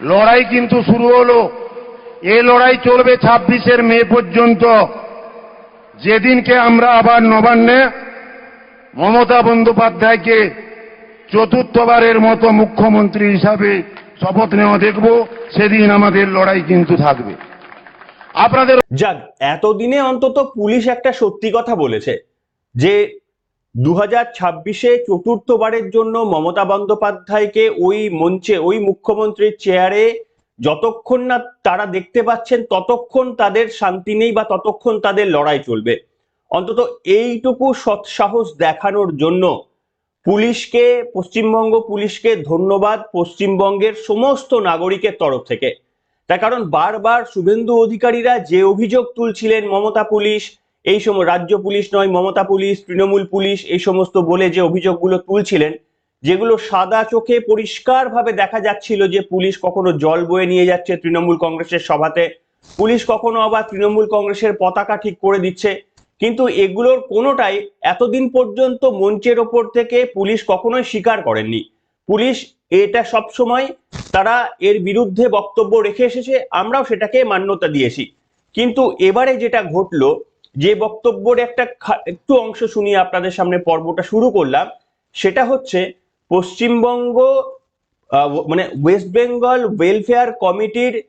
লড়াই কিন্তু শুরু হলো। এ লড়াই চলবে ছাব্বিশের মে পর্যন্ত। যেদিনকে আমরা আবার নবান্নে মমতা বন্দ্যোপাধ্যায়কে চতুর্থবারের মতো মুখ্যমন্ত্রী হিসাবে শপথ নেওয়া দেখব, সেদিন আমাদের লড়াই কিন্তু থাকবে। আপনাদের যাক, এতদিনে অন্তত পুলিশ একটা সত্যি কথা বলেছে, যে দু হাজার ছাব্বিশে চতুর্থবারের জন্য মমতা বন্দ্যোপাধ্যায়কে ওই মঞ্চে, ওই মুখ্যমন্ত্রীর চেয়ারে যতক্ষণ না তারা দেখতে পাচ্ছেন, ততক্ষণ তাদের শান্তি নেই বা ততক্ষণ তাদের লড়াই চলবে। অন্তত এইটুকু সৎসাহস দেখানোর জন্য পুলিশকে, পশ্চিমবঙ্গ পুলিশকে ধন্যবাদ, পশ্চিমবঙ্গের সমস্ত নাগরিকের তরফ থেকে। তার কারণ বারবার শুভেন্দু অধিকারীরা যে অভিযোগ তুলছিলেন মমতা পুলিশ এই সময় রাজ্য পুলিশ নয়, মমতা পুলিশ, তৃণমূল পুলিশ, এই সমস্ত বলে যে অভিযোগগুলো তুলছিলেন, যেগুলো সাদা চোখে পরিষ্কারভাবে দেখা যাচ্ছিল যে পুলিশ কখনো জল বয়ে নিয়ে যাচ্ছে তৃণমূল কংগ্রেসের সভাতে, পুলিশ কখনো আবার তৃণমূল কংগ্রেসের পতাকা ঠিক করে দিচ্ছে, কিন্তু এগুলোর কোনোটাই এতদিন পর্যন্ত মঞ্চের ওপর থেকে পুলিশ কখনোই স্বীকার করেননি। পুলিশ এটা সব সময় তারা এর বিরুদ্ধে বক্তব্য রেখে এসেছে, আমরাও সেটাকে মান্যতা দিয়েছি। কিন্তু এবারে যেটা ঘটলো যে বক্তব্যের একটা একটু অংশ শুনিয়ে আপনাদের সামনে পর্বটা শুরু করলাম। সেটা হচ্ছে পশ্চিমবঙ্গ মানে ওয়েস্ট বেঙ্গল ওয়েলফেয়ার কমিটির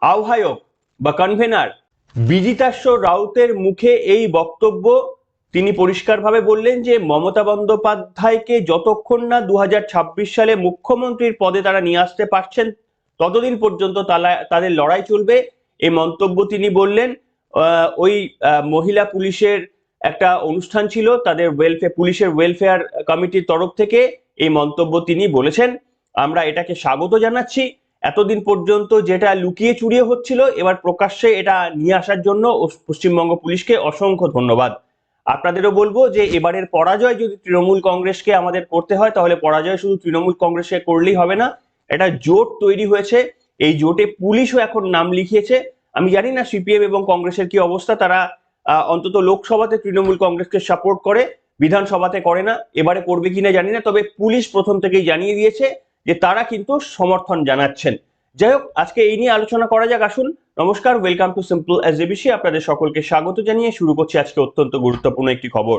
আহ্বায়ক বা কনভেনার বিজিতাস্য রাউতের মুখে এই বক্তব্য। তিনি পরিষ্কারভাবে বললেন যে মমতা বন্দ্যোপাধ্যায়কে যতক্ষণ না দু হাজার ছাব্বিশ সালে মুখ্যমন্ত্রীর পদে তারা নিয়ে আসতে পারছেন, ততদিন পর্যন্ত তালা- তাদের লড়াই চলবে। এই মন্তব্য তিনি বললেন। ওই মহিলা পুলিশের একটা অনুষ্ঠান ছিল, তাদের ওয়েলফেয়ার পুলিশের ওয়েলফেয়ার কমিটির তরফ থেকে এই মন্তব্য তিনি বলেছেন। আমরা এটাকে স্বাগত জানাচ্ছি। এতদিন পর্যন্ত যেটা লুকিয়ে চুরিয়ে হচ্ছিল, এবার প্রকাশ্যে এটা নিয়ে আসার জন্য পশ্চিমবঙ্গ পুলিশকে অসংখ্য ধন্যবাদ। আপনাদেরও বলব যে এবারের পরাজয় যদি তৃণমূল কংগ্রেসকে আমাদের করতে হয়, তাহলে পরাজয় শুধু তৃণমূল কংগ্রেসকে করলেই হবে না। এটা জোট তৈরি হয়েছে। এই জোটে পুলিশও এখন নাম লিখিয়েছে। আমি জানি না সিপিএম এবং কংগ্রেসের কি অবস্থা, তারা অন্তত লোকসভাতে তৃণমূল কংগ্রেসকে সাপোর্ট করে, বিধানসভাতে করে না, এবারে করবে কিনা জানি না, তবে পুলিশ প্রথম থেকেই জানিয়ে দিয়েছে যে তারা কিন্তু সমর্থন জানাচ্ছেন। যাই হোক, আজকে এই নিয়ে আলোচনা করা যাক, আসুন। নমস্কার welcome to simple S ABC আপনাদের সকলকে স্বাগত জানিয়ে শুরু করছি আজকে অত্যন্ত গুরুত্বপূর্ণ একটি খবর।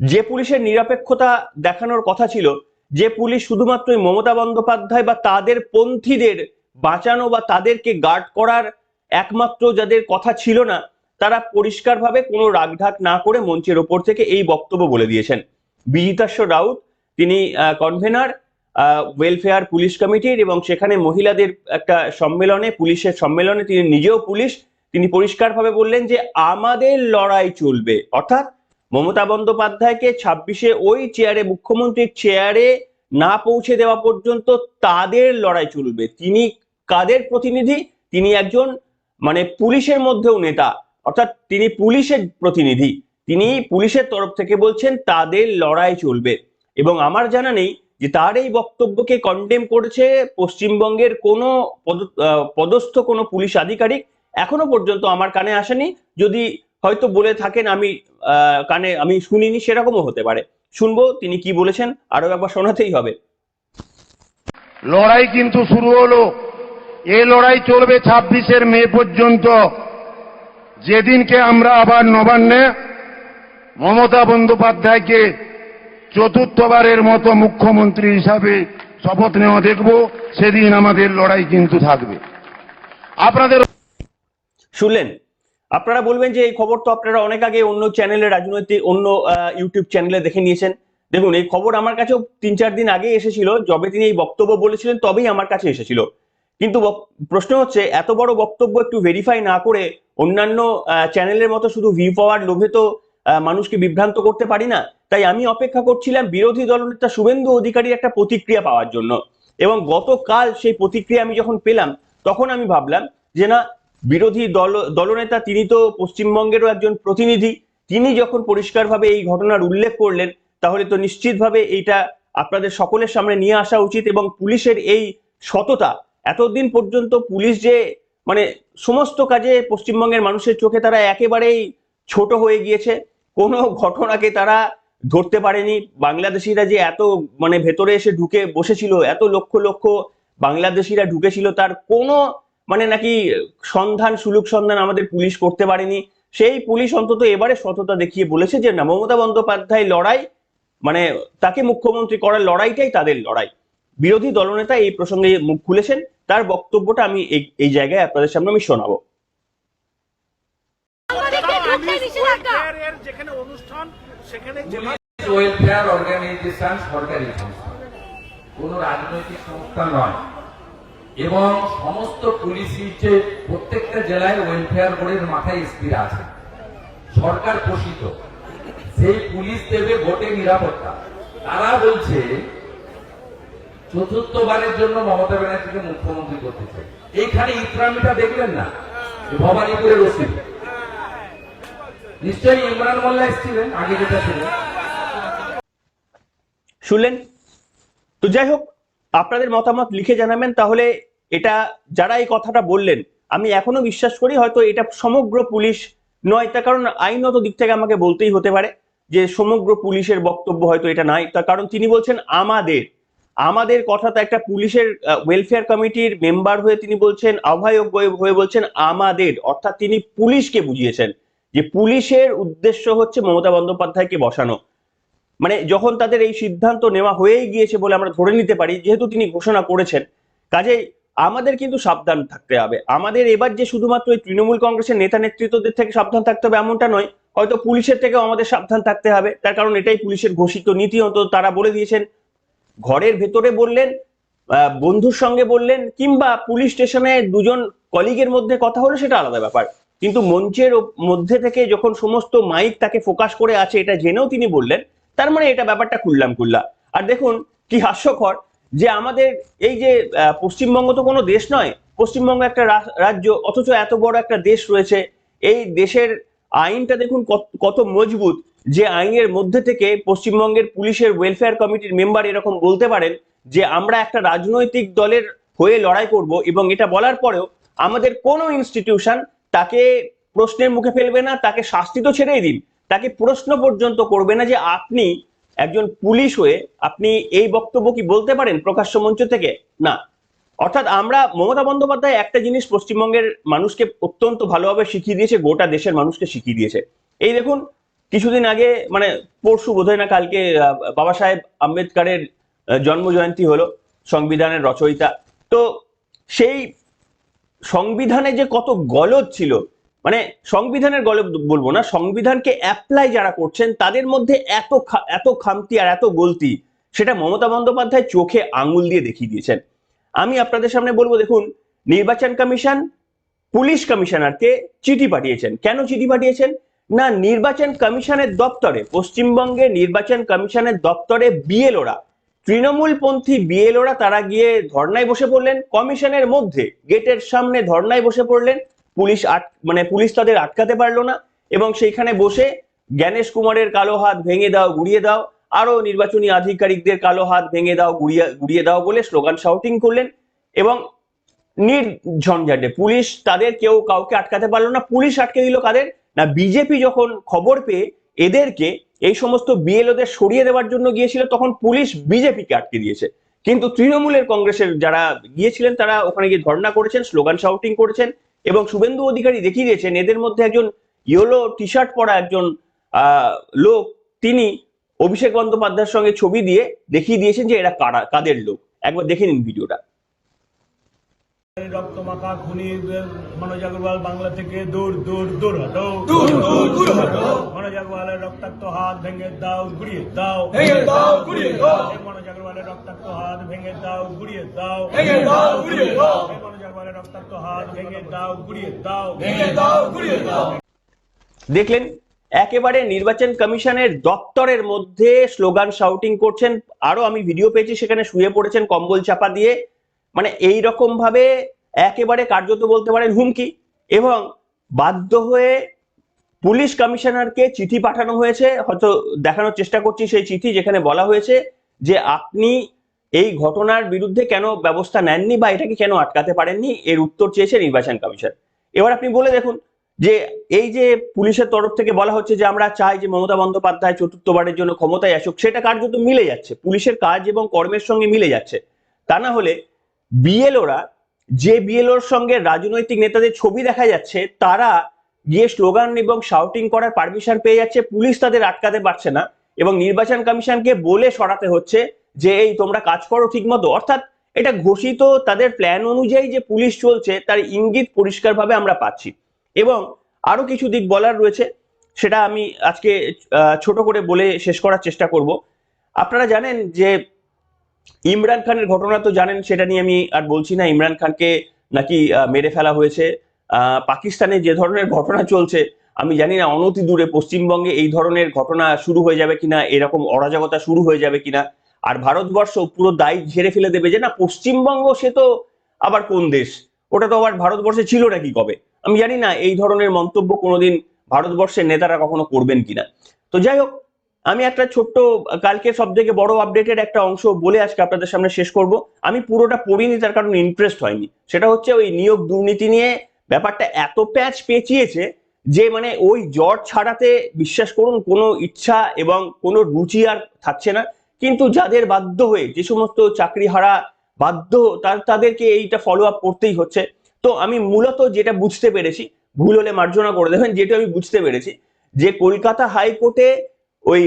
যে পুলিশের নিরপেক্ষতা দেখানোর কথা ছিল, যে পুলিশ শুধুমাত্র মমতা বন্দ্যোপাধ্যায় বা তাদের পন্থীদের বাঁচানো বা তাদেরকে গার্ড করার একমাত্র যাদের কথা ছিল না, তারা পরিষ্কারভাবে কোনো রাগঢাক না করে মঞ্চের ওপর থেকে এই বক্তব্য বলে দিয়েছেন। বিজিতাস্য রাউত, তিনি কনভেনার ওয়েলফেয়ার পুলিশ কমিটির এবং সেখানে মহিলাদের একটা সম্মেলনে, পুলিশের সম্মেলনে তিনি নিজেও পুলিশ, তিনি পরিষ্কারভাবে বললেন যে আমাদের লড়াই চলবে। অর্থাৎ মমতা বন্দ্যোপাধ্যায়কে ছাব্বিশে ওই চেয়ারে মুখ্যমন্ত্রীর চেয়ারে না পৌঁছে দেওয়া পর্যন্ত তাদের লড়াই চলবে। তিনি কাদের প্রতিনিধি? তিনি একজন মানে পুলিশের মধ্যেও নেতা, অর্থাৎ তিনি পুলিশের প্রতিনিধি। তিনি পুলিশের তরফ থেকে বলছেন, তাদের লড়াই চলবে। এবং আমার জানা নেই যে তার এই বক্তব্যকে কন্ডেম করেছে পশ্চিমবঙ্গের কোনো পদস্থ কোনো পুলিশ আধিকারিক। এখনও পর্যন্ত আমার কানে আসেনি। যদি হয়তো বলে থাকেন, আমি কানে, আমি শুনিনি, সেরকমও হতে পারে। শুনব, তিনি কি বলেছেন আরও একবার শোনাতেই হবে। লড়াই কিন্তু শুরু হলো। এ লড়াই চলবে ছাব্বিশের মে পর্যন্ত। যেদিনকে আমরা আবার নবান্নে মমতা বন্দ্যোপাধ্যায়কে চতুর্থবারের মতো মুখ্যমন্ত্রী হিসাবে শপথ নেওয়া দেখব, সেদিন আমাদের লড়াই কিন্তু থাকবে। আপনাদের শুনলেন? আপনারা বলবেন যে এই খবর তো আপনারা অনেক আগে অন্য চ্যানেলে রাজনৈতিক, অন্য ইউটিউব চ্যানেলে দেখে নিয়েছেন। দেখুন, এই খবর আমার কাছেও তিন চার দিন আগে এসেছিল, যবে তিনি এই বক্তব্য বলেছিলেন, তবেই আমার কাছে এসেছিল। কিন্তু প্রশ্ন হচ্ছে, এত বড় বক্তব্য একটু ভেরিফাই না করে অন্যান্য চ্যানেলের মতো শুধু ভিউ পাওয়ার লোভে তো মানুষকে বিভ্রান্ত করতে পারি না। তাই আমি অপেক্ষা করছিলাম বিরোধী দলনেতা শুভেন্দু অধিকারীর একটা প্রতিক্রিয়া পাওয়ার জন্য। এবং গতকাল সেই প্রতিক্রিয়া আমি যখন পেলাম, তখন আমি ভাবলাম যে না, বিরোধী দল, দলনেতা তিনি তো পশ্চিমবঙ্গেরও একজন প্রতিনিধি। তিনি যখন পরিষ্কারভাবে এই ঘটনার উল্লেখ করলেন, তাহলে তো নিশ্চিতভাবে এইটা আপনাদের সকলের সামনে নিয়ে আসা উচিত এবং পুলিশের এই সততা এতদিন পর্যন্ত পুলিশ যে মানে সমস্ত কাজে পশ্চিমবঙ্গের মানুষের চোখে তারা একেবারেই ছোট হয়ে গিয়েছে। কোনো ঘটনাকে তারা ধরতে পারেনি। বাংলাদেশিরা যে এত মানে ভেতরে এসে ঢুকে বসেছিল, এত লক্ষ লক্ষ বাংলাদেশিরা ঢুকেছিল, তার কোনো মানে নাকি সন্ধান, সুলুক সন্ধান আমাদের পুলিশ করতে পারেনি। সেই পুলিশ অন্তত এবারে সততা দেখিয়ে বলেছে যে, না, মমতা বন্দ্যোপাধ্যায় লড়াই মানে তাকে মুখ্যমন্ত্রী করার লড়াইটাই তাদের লড়াই। বিরোধী দলনেতা এই প্রসঙ্গে মুখ খুলেছেন। তার বক্তব্যটা আমি এই এই জায়গায় আপনাদের সামনে আমি শোনাবো। যেখানে অনুষ্ঠান সেখানে ওয়েলফেয়ার অর্গানাইজেশন সরকারি সংস্থা। রাজনৈতিক সংস্থা নয়। এবং সমস্ত পুলিশই যে প্রত্যেকটা জেলায় ওয়েলফেয়ার বোর্ডের মাথায় এসপিরা আছে। সরকার পোষিত। সেই পুলিশ দেবে ভোটে নিরাপত্তা। তারা বলছে চতুর্থবারের জন্য মমতা ব্যানার্জিকে মুখ্যমন্ত্রী করতে চাই। এইখানে ইকরামিটা দেখলেন না? ভবানীপুরের ওসি। নিশ্চয়ই ইমরান মোল্লা এসেছিলেন, আগে যেটা ছিল। শুনলেন? তো যাই হোক, আপনাদের মতামত লিখে জানাবেন, তাহলে এটা যারা এই কথাটা বললেন, আমি এখনও বিশ্বাস করি হয়তো এটা সমগ্র পুলিশ নয়, তার কারণ আইনত দিক থেকে আমাকে বলতেই হতে পারে যে সমগ্র পুলিশের বক্তব্য হয়তো এটা নাই। তার কারণ তিনি বলছেন আমাদের। আমাদের কথা তো একটা পুলিশের ওয়েলফেয়ার কমিটির মেম্বার হয়ে তিনি বলছেন আহ্বায়ক হয়ে- বলছেন আমাদের, অর্থাৎ তিনি পুলিশকে বুঝিয়েছেন যে পুলিশের উদ্দেশ্য হচ্ছে মমতা বন্দ্যোপাধ্যায়কে বসানো। মানে যখন তাদের এই সিদ্ধান্ত নেওয়া হয়েই গিয়েছে বলে আমরা ধরে নিতে পারি, যেহেতু তিনি ঘোষণা করেছেন, কাজেই আমাদের কিন্তু সাবধান থাকতে হবে। আমাদের এবার যে শুধুমাত্র এই তৃণমূল কংগ্রেসের নেতা নেতৃত্বদের থেকে সাবধান থাকতে হবে এমনটা নয়, হয়তো পুলিশের থেকেও আমাদের সাবধান থাকতে হবে। তার কারণ এটাই পুলিশের ঘোষিত নীতি, অন্তত তারা বলে দিয়েছেন ঘরের ভেতরে বললেন বন্ধুর সঙ্গে বললেন, কিংবা পুলিশ স্টেশনে দুজন কলিগের মধ্যে কথা হলো সেটা আলাদা ব্যাপার। কিন্তু মঞ্চের মধ্যে থেকে যখন সমস্ত মাইক তাকে ফোকাস করে আছে এটা জেনেও তিনি বললেন, তার মানে এটা ব্যাপারটা খুললাম খুল্লা আর দেখুন, কি হাস্যকর যে আমাদের এই যে পশ্চিমবঙ্গ তো কোনো দেশ নয়, পশ্চিমবঙ্গ একটা রাজ্য, অথচ এত বড় একটা দেশ রয়েছে। এই দেশের আইনটা দেখুন কত মজবুত। যে আইনের মধ্যে থেকে পশ্চিমবঙ্গের পুলিশের ওয়েলফেয়ার কমিটির মেম্বার এরকম বলতে পারেন যে, আমরা একটা রাজনৈতিক দলের হয়ে লড়াই করব এবং এটা বলার পরেও আমাদের কোনো ইনস্টিটিউশন তাকে প্রশ্নের মুখে ফেলবে না, তাকে শাস্তি তো ছেড়েই দিন। তাকে প্রশ্ন পর্যন্ত করবে না যে, আপনি একজন পুলিশ হয়ে আপনি এই বক্তব্য কি বলতে পারেন প্রকাশ্য মঞ্চ থেকে? না। অর্থাৎ আমরা, মমতা বন্দ্যোপাধ্যায় একটা জিনিস পশ্চিমবঙ্গের মানুষকে অত্যন্ত ভালোভাবে শিখিয়ে দিয়েছে, গোটা দেশের মানুষকে শিখিয়ে দিয়েছে। এই দেখুন কিছুদিন আগে মানে পরশু বোধহয় না কালকে বাবা সাহেব আম্বেদকারের জন্ম জয়ন্তী হলো, সংবিধানের রচয়িতা। তো সেই সংবিধানে যে কত গলদ ছিল মানে সংবিধানের গলদ বলব না, সংবিধানকে অ্যাপ্লাই যারা করছেন, তাদের মধ্যে এত এত খামতি আর এত গলতি, সেটা মমতা বন্দ্যোপাধ্যায় চোখে আঙুল দিয়ে দেখিয়ে দিয়েছেন। আমি আপনাদের সামনে বলব, দেখুন, নির্বাচন কমিশন, পুলিশ কমিশনারকে চিঠি পাঠিয়েছেন। কেন চিঠি পাঠিয়েছেন? না, নির্বাচন কমিশনের দপ্তরে, পশ্চিমবঙ্গে নির্বাচন কমিশনের দপ্তরে বিএলওরা, তৃণমূলপন্থী বিএলওরা তারা গিয়ে ধর্নায় বসে পড়লেন। কমিশনের মধ্যে, গেটের সামনে ধর্নায় বসে পড়লেন। পুলিশ আট মানে পুলিশ তাদের আটকাতে পারল না এবং সেইখানে বসে জ্ঞানেশ কুমারের কালো হাত ভেঙে দাও, গুড়িয়ে দাও আরও নির্বাচনী আধিকারিকদের কালো হাত ভেঙে দাও, গুড়িয়ে গুড়িয়ে দাও বলে স্লোগান শাউটিং করলেন এবং নির্ঝঞ্ঝাটে পুলিশ তাদের কেউ কাউকে আটকাতে পারল না। পুলিশ আটকে দিল কাদের? না বিজেপি যখন খবর পেয়ে এদেরকে এই সমস্ত বিএলওদের সরিয়ে দেওয়ার জন্য গিয়েছিল, তখন পুলিশ বিজেপিকে আটকে দিয়েছে। কিন্তু তৃণমূলের কংগ্রেসের যারা গিয়েছিলেন, তারা ওখানে গিয়ে ধর্ণা করেছেন, স্লোগান শাউটিং করেছেন এবং শুভেন্দু অধিকারী দেখিয়ে দিয়েছেন, এদের মধ্যে একজন ইয়েলো টি শার্ট পরা একজন লোক, তিনি অভিষেক বন্দ্যোপাধ্যায়ের সঙ্গে ছবি দিয়ে দেখিয়ে দিয়েছেন যে এরা কারা, কাদের লোক। একবার দেখে নিন ভিডিওটা। রক্ত মাখা খুনি মনোজ আগরওয়াল বাংলা থেকে দূর দূর দূর হটো। দূর দূর দূর হটো। মনোজ আগরওয়ালের রক্তাক্ত হাত ভেঙে দাও গুড়িয়ে দাও। ভেঙে দাও, গুড়িয়ে দাও। মনোজ আগরওয়ালের রক্তাক্ত হাত ভেঙে দাও গুড়িয়ে দাও। ভেঙে দাও, গুড়িয়ে দাও। মনোজ আগরওয়ালের রক্তাক্ত হাত ভেঙে দাও গুড়িয়ে দাও। ভেঙে দাও গুড়িয়ে দাও। দেখলেন একেবারে নির্বাচন কমিশনের দপ্তরের মধ্যে স্লোগান শাউটিং করছেন। আরও আমি ভিডিও পেয়েছি সেখানে শুয়ে পড়েছেন কম্বল চাপা দিয়ে। মানে এই ভাবে একেবারে কার্যত বলতে পারেন হুমকি এবং বাধ্য হয়ে পুলিশ কমিশনারকে চিঠি পাঠানো হয়েছে, হয়তো দেখানোর চেষ্টা করছি সেই চিঠি যেখানে বলা হয়েছে যে আপনি এই ঘটনার বিরুদ্ধে কেন ব্যবস্থা নেননি বা এটাকে কেন আটকাতে পারেননি, এর উত্তর চেয়েছে নির্বাচন কমিশন। এবার আপনি বলে দেখুন যে এই যে পুলিশের তরফ থেকে বলা হচ্ছে যে আমরা চাই যে মমতা বন্দ্যোপাধ্যায় চতুর্থবারের জন্য ক্ষমতায় আসুক, সেটা কার্যত মিলে যাচ্ছে। পুলিশের কাজ এবং কর্মের সঙ্গে মিলে যাচ্ছে। তা না হলে বিএলওরা যে বিএলওর সঙ্গে রাজনৈতিক নেতাদের ছবি দেখা যাচ্ছে, তারা গিয়ে স্লোগান এবং শাউটিং করার পারমিশন পেয়ে যাচ্ছে, পুলিশ তাদের আটকাতে পারছে না এবং নির্বাচন কমিশনকে বলে সরাতে হচ্ছে যে, এই তোমরা কাজ করো ঠিক মতো অর্থাৎ এটা ঘোষিত তাদের প্ল্যান অনুযায়ী যে পুলিশ চলছে, তার ইঙ্গিত পরিষ্কারভাবে আমরা পাচ্ছি। এবং আরও কিছু দিক বলার রয়েছে, সেটা আমি আজকে ছোট করে বলে শেষ করার চেষ্টা করব। আপনারা জানেন যে ইমরান খানের ঘটনা তো জানেন, সেটা নিয়ে আমি আর বলছি না। ইমরান খানকে নাকি মেরে ফেলা হয়েছে। পাকিস্তানে যে ধরনের ঘটনা চলছে, আমি জানি না অনতি দূরে পশ্চিমবঙ্গে এই ধরনের ঘটনা শুরু হয়ে যাবে কিনা, এরকম অরাজকতা শুরু হয়ে যাবে কিনা। আর ভারতবর্ষ পুরো দায় ঝেড়ে ফেলে দেবে যে, না, পশ্চিমবঙ্গ সে তো আবার কোন দেশ? ওটা তো আবার ভারতবর্ষে ছিল নাকি কবে? আমি জানি না, এই ধরনের মন্তব্য কোনোদিন ভারতবর্ষের নেতারা কখনো করবেন কিনা। তো যাই হোক আমি একটা ছোট্ট, কালকে সব থেকে বড় আপডেটের একটা অংশ বলে আজকে আপনাদের সামনে শেষ করব। আমি পুরোটা পড়িনি, তার কারণ ইন্টারেস্ট হয়নি। সেটা হচ্ছে ওই নিয়োগ দুর্নীতি নিয়ে ব্যাপারটা এত প্যাচ পেঁচিয়েছে যে মানে ওই জ্বর ছাড়াতে বিশ্বাস করুন, কোনো ইচ্ছা এবং কোনো রুচি আর থাকছে না। কিন্তু যাদের বাধ্য হয়ে যে সমস্ত চাকরি হারা বাধ্য, তার, তাদেরকে এইটা ফলো আপ করতেই হচ্ছে। তো আমি মূলত যেটা বুঝতে পেরেছি, ভুল হলে মার্জনা করে দেবেন, যেটা আমি বুঝতে পেরেছি, যে কলকাতা হাইকোর্টে ওই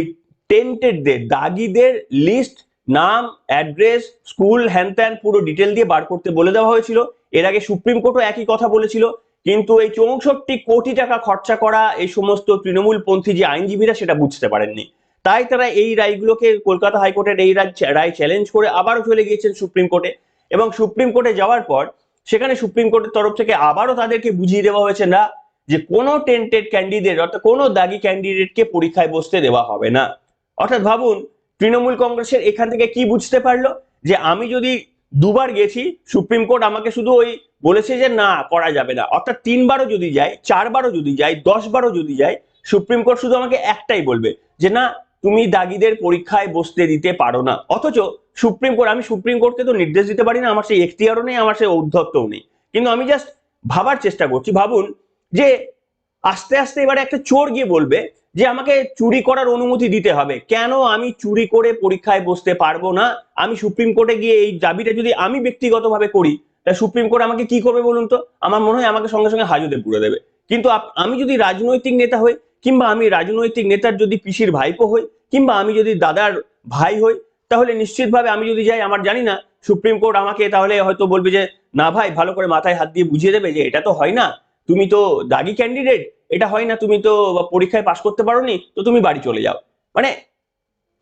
টেন্টেডদের দাগিদের লিস্ট নাম অ্যাড্রেস স্কুল হ্যান ত্যান পুরো ডিটেল দিয়ে বার করতে বলে দেওয়া হয়েছিল। এর আগে সুপ্রিম কোর্টও একই কথা বলেছিল। কিন্তু এই চৌষট্টি কোটি টাকা খরচা করা এই সমস্ত তৃণমূলপন্থী যে আইনজীবীরা, সেটা বুঝতে পারেননি। তাই তারা এই রায়গুলোকে কলকাতা হাইকোর্টের এই রায় রায় চ্যালেঞ্জ করে আবারও চলে গিয়েছেন সুপ্রিম কোর্টে। এবং সুপ্রিম কোর্টে যাওয়ার পর, সেখানে সুপ্রিম কোর্টের তরফ থেকে আবারও তাদেরকে বুঝিয়ে দেওয়া হয়েছে, না যে কোনো টেন্টেড ক্যান্ডিডেট অর্থাৎ কোনো দাগি ক্যান্ডিডেটকে পরীক্ষায় বসতে দেওয়া হবে না। অর্থাৎ ভাবুন, তৃণমূল কংগ্রেসের এখান থেকে কি বুঝতে পারল? যে আমি যদি দুবার গেছি, সুপ্রিম কোর্ট আমাকে শুধু ওই বলেছে যে না, করা যাবে না। অর্থাৎ তিনবারও যদি যাই চারবারও যদি যাই দশ বারও যদি যাই সুপ্রিম কোর্ট শুধু আমাকে একটাই বলবে যে না, তুমি দাগিদের পরীক্ষায় বসতে দিতে পারো না। অথচ সুপ্রিম কোর্ট, আমি সুপ্রিম কোর্টকে তো নির্দেশ দিতে পারি না, আমার সেই এখতিয়ারও নেই, আমার সেই ঔদ্ধত্যও নেই। কিন্তু আমি জাস্ট ভাবার চেষ্টা করছি। ভাবুন যে আস্তে আস্তে এবারে একটা চোর গিয়ে বলবে যে আমাকে চুরি করার অনুমতি দিতে হবে। কেন আমি চুরি করে পরীক্ষায় বসতে পারব না? আমি সুপ্রিম কোর্টে গিয়ে এই দাবিটা যদি আমি ব্যক্তিগতভাবে করি, তা সুপ্রিম কোর্ট আমাকে কি করবে বলুন তো? আমার মনে হয় আমাকে সঙ্গে সঙ্গে হাজতে পুরে দেবে। কিন্তু আমি যদি রাজনৈতিক নেতা হই, কিংবা আমি রাজনৈতিক নেতার যদি পিসির ভাইপো হই, কিংবা আমি যদি দাদার ভাই হই, তাহলে নিশ্চিতভাবে আমি যদি যাই, আমার জানি না, সুপ্রিম কোর্ট আমাকে তাহলে হয়তো বলবে যে, না ভাই, ভালো করে মাথায় হাত দিয়ে বুঝিয়ে দেবে যে এটা তো হয় না। তুমি তো দাগি ক্যান্ডিডেট এটা হয় না তুমি তো পরীক্ষায় পাশ করতে পারোনি, তো তুমি বাড়ি চলে যাও। মানে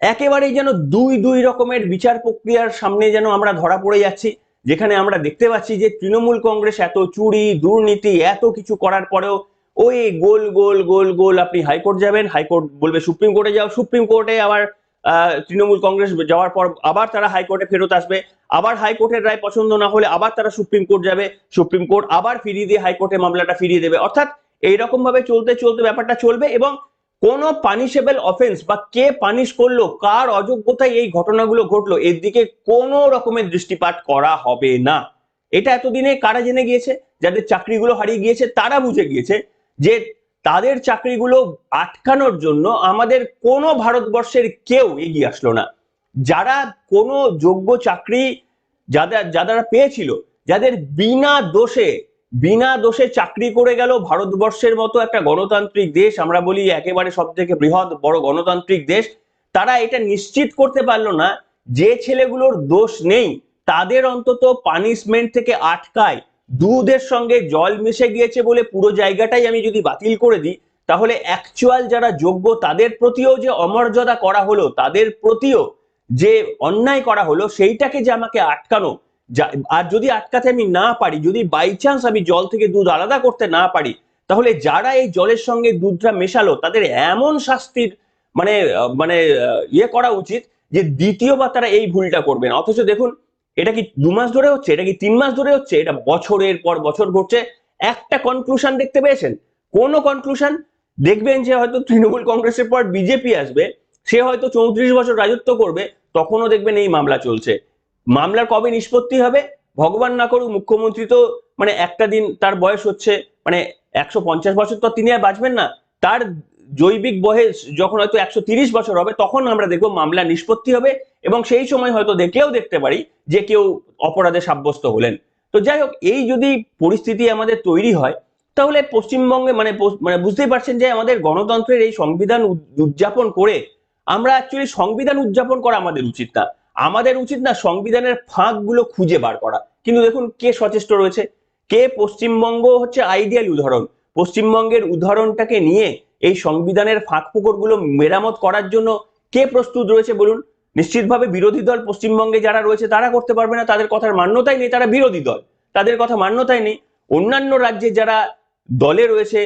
একেবারেই যেন দুই দুই রকমের বিচার প্রক্রিয়ার সামনে যেন আমরা ধরা পড়ে যাচ্ছি, যেখানে আমরা দেখতে পাচ্ছি যে তৃণমূল কংগ্রেস এত চুরি, দুর্নীতি, এত কিছু করার পরেও, ওই গোল গোল গোল গোল আপনি হাইকোর্ট যাবেন, হাইকোর্ট বলবে সুপ্রিম কোর্টে যাও, সুপ্রিম কোর্টে আবার তৃণমূল কংগ্রেস যাওয়ার পর আবার তারা হাইকোর্টে ফেরত আসবে। আবার হাইকোর্টের রায় পছন্দ না হলে আবার তারা সুপ্রিম কোর্ট যাবে। সুপ্রিম কোর্ট আবার ফিরিয়ে দিয়ে হাইকোর্টে মামলাটা ফিরিয়ে দেবে। অর্থাৎ এইরকম ভাবে চলতে চলতে ব্যাপারটা চলবে এবং কোন পানিশেবল অফেন্স বা কে পানিশ করল, কার অযোগ্যতায় এই ঘটনাগুলো ঘটলো, এর দিকে কোনো রকমের দৃষ্টিপাত করা হবে না। এটা এতদিনে কারা জেনে গিয়েছে? যাদের চাকরিগুলো হারিয়ে গিয়েছে, তারা বুঝে গিয়েছে যে তাদের চাকরিগুলো আটকানোর জন্য আমাদের কোনো ভারতবর্ষের কেউ এগিয়ে আসলো না। যারা কোনো যোগ্য চাকরি যাদের যারা পেয়েছিল, যাদের বিনা দোষে বিনা দোষে চাকরি করে গেল ভারতবর্ষের মতো একটা গণতান্ত্রিক দেশ, আমরা বলি একেবারে সব থেকে বৃহৎ বড় গণতান্ত্রিক দেশ, তারা এটা নিশ্চিত করতে পারল না যে ছেলেগুলোর দোষ নেই। তাদের অন্তত পানিশমেন্ট থেকে আটকায়। দুধের সঙ্গে জল মিশে গিয়েছে বলে পুরো জায়গাটাই আমি যদি বাতিল করে দিই, তাহলে অ্যাকচুয়াল যারা যোগ্য তাদের প্রতিও যে অমর্যাদা করা হলো, তাদের প্রতিও যে অন্যায় করা হলো, সেইটাকে যে আমাকে আটকানো আর যদি আটকাতে আমি না পারি, যদি বাই চান্স আমি জল থেকে দুধ আলাদা করতে না পারি, তাহলে যারা এই জলের সঙ্গে দুধটা মেশালো, তাদের এমন শাস্তির মানে মানে ইয়ে করা উচিত যে দ্বিতীয়বার তারা এই ভুলটা করবেন অথচ দেখুন এটা কি দু মাস ধরে হচ্ছে? এটা কি তিন মাস ধরে হচ্ছে? এটা বছরের পর বছর ঘটছে। একটা কনক্লুশন দেখতে পেয়েছেন? কোনো কনক্লুশন দেখবেন যে হয়তো তৃণমূল কংগ্রেসের পর বিজেপি আসবে, সে হয়তো চৌত্রিশ বছর রাজত্ব করবে, তখনও দেখবেন এই মামলা চলছে। মামলার কবে নিষ্পত্তি হবে? ভগবান না করুক, মুখ্যমন্ত্রী তো মানে একটা দিন তার বয়স হচ্ছে মানে একশো পঞ্চাশ বছর তো তিনি আর বাঁচবেন না। তার জৈবিক বয়স যখন হয়তো একশো বছর হবে, তখন আমরা দেখব মামলা নিষ্পত্তি হবে এবং সেই সময় হয়তো দেখলেও দেখতে পারি যে কেউ অপরাধে সাব্যস্ত হলেন। তো যাই হোক, এই যদি পরিস্থিতি আমাদের তৈরি হয়, তাহলে পশ্চিমবঙ্গে মানে মানে বুঝতেই পারছেন যে আমাদের গণতন্ত্রের এই সংবিধান উদযাপন করে আমরা অ্যাকচুয়ালি সংবিধান উদযাপন করা আমাদের উচিত না। আমাদের উচিত না সংবিধানের ফাঁকগুলো খুঁজে বার করা। কিন্তু দেখুন কে সচেষ্ট রয়েছে, কে পশ্চিমবঙ্গ হচ্ছে আইডিয়াল উদাহরণ। পশ্চিমবঙ্গের উদাহরণটাকে নিয়ে এই সংবিধানের ফাঁকগুলো মেরামত করার জন্য কে প্রস্তুত রয়েছে বলুন? নিশ্চিতভাবে বিরোধী দল, পশ্চিমবঙ্গে যারা রয়েছে তারা করতে পারবে না, তাদের কথার মান্যতাই নেই, তারা বিরোধী দল। তাদের কথা মান্যতাই নেই। অন্যান্য রাজ্যে যারা দলে রয়েছে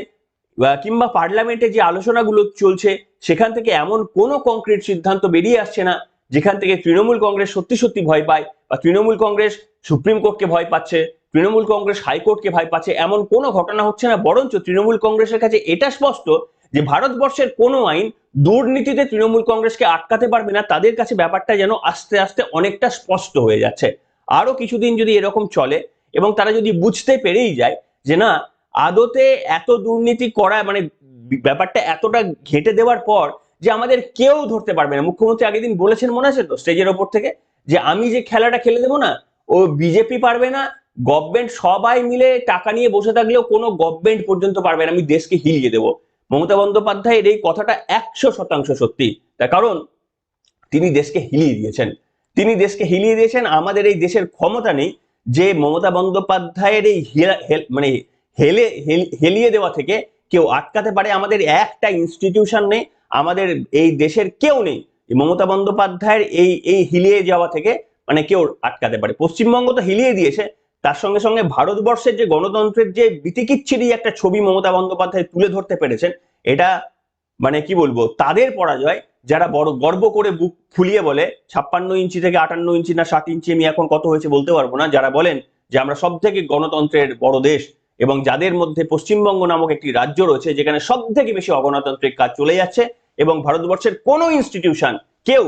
কিংবা পার্লামেন্টে যে আলোচনাগুলো চলছে, সেখান থেকে এমন কোনো কংক্রিট সিদ্ধান্ত বেরিয়ে আসছে না, যেখান থেকে তৃণমূল কংগ্রেস সত্যি সত্যি ভয় পায়, বা তৃণমূল কংগ্রেস সুপ্রিম কোর্টকে ভয় পাচ্ছে, তৃণমূল কংগ্রেস হাইকোর্টকে ভয় পাচ্ছে, এমন কোনো ঘটনা হচ্ছে না। বরঞ্চ তৃণমূল কংগ্রেসের কাছে এটা স্পষ্ট যে ভারতবর্ষের কোনো আইন দুর্নীতিতে তৃণমূল কংগ্রেসকে আটকাতে পারবে না, তাদের কাছে ব্যাপারটা যেন আস্তে আস্তে অনেকটা স্পষ্ট হয়ে যাচ্ছে। আরও কিছুদিন যদি এরকম চলে এবং তারা যদি বুঝতে পেরেই যায় যে না, আদতে এত দুর্নীতি করা মানে ব্যাপারটা এতটা ঘেটে দেওয়ার পর যে আমাদের কেউ ধরতে পারবে না। মুখ্যমন্ত্রী আগের দিন বলেছেন, মনে আছে তো, স্টেজের ওপর থেকে, যে আমি যে খেলাটা খেলে দেবো না, ও বিজেপি পারবে না গভর্নমেন্ট সবাই মিলে টাকা নিয়ে বসে থাকলেও কোনো গভর্নমেন্ট পর্যন্ত পারবে না, আমি দেশকে হিলিয়ে দেবো। মমতা বন্দ্যোপাধ্যায়ের এই কথাটা একশো শতাংশ সত্যি। তার কারণ, তিনি দেশকে হিলিয়ে দিয়েছেন। তিনি দেশকে হিলিয়ে দিয়েছেন, আমাদের এই দেশের ক্ষমতা নেই যে মমতা বন্দ্যোপাধ্যায়ের এই মানে হেলে হেল- হেলিয়ে দেওয়া থেকে কেউ আটকাতে পারে। আমাদের একটা ইনস্টিটিউশন নেই, আমাদের এই দেশের কেউ নেই মমতা বন্দ্যোপাধ্যায়ের এই এই হিলিয়ে যাওয়া থেকে মানে কেউ আটকাতে পারে। পশ্চিমবঙ্গ তো হিলিয়ে দিয়েছে তার সঙ্গে সঙ্গে ভারতবর্ষের যে গণতন্ত্রের যে বিতিকিচ্ছিরি একটা ছবি মমতা বন্দ্যোপাধ্যায় তুলে ধরতে পেরেছেন, এটা মানে কি বলব, তাদের পরাজয়, যারা বড় গর্ব করে বুক ফুলিয়ে বলে, ছাপ্পান্ন ইঞ্চি থেকে আটান্ন ইঞ্চি না ষাট ইঞ্চি আমি এখন কত হয়েছে বলতে পারব না, যারা বলেন যে আমরা সব থেকে গণতন্ত্রের বড় দেশ এবং যাদের মধ্যে পশ্চিমবঙ্গ নামক একটি রাজ্য রয়েছে, যেখানে সব থেকে বেশি অগণতান্ত্রিক কাজ চলে যাচ্ছে এবং ভারতবর্ষের কোনো ইনস্টিটিউশন কেউ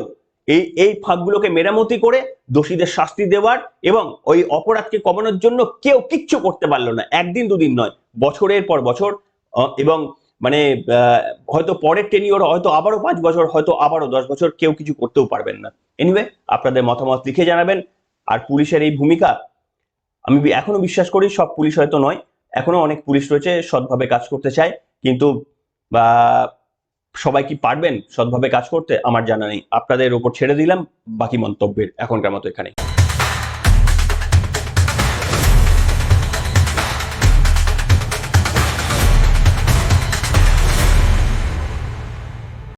এই এই ফাঁকগুলোকে মেরামতি করে দোষীদের শাস্তি দেওয়ার এবং ওই অপরাধকে কমানোর জন্য কেউ কিচ্ছু করতে পারল না। একদিন দুদিন নয়, বছরের পর বছর এবং মানে হয়তো পরের টেনিওর হয়তো আবারও পাঁচ বছর, হয়তো আবারও দশ বছর, কেউ কিছু করতেও পারবেন না। এনিওয়ে আপনাদের মতামত লিখে জানাবেন। আর পুলিশের এই ভূমিকা, আমি এখনও বিশ্বাস করি সব পুলিশ হয়তো নয়, এখনও অনেক পুলিশ রয়েছে, সৎভাবে কাজ করতে চায়, কিন্তু, বা সবাই কি পারবেন সৎভাবে কাজ করতে? আমার জানা নেই। আপনাদের ওপর ছেড়ে দিলাম, বাকি মন্তব্যের এখনকার মতো এখানে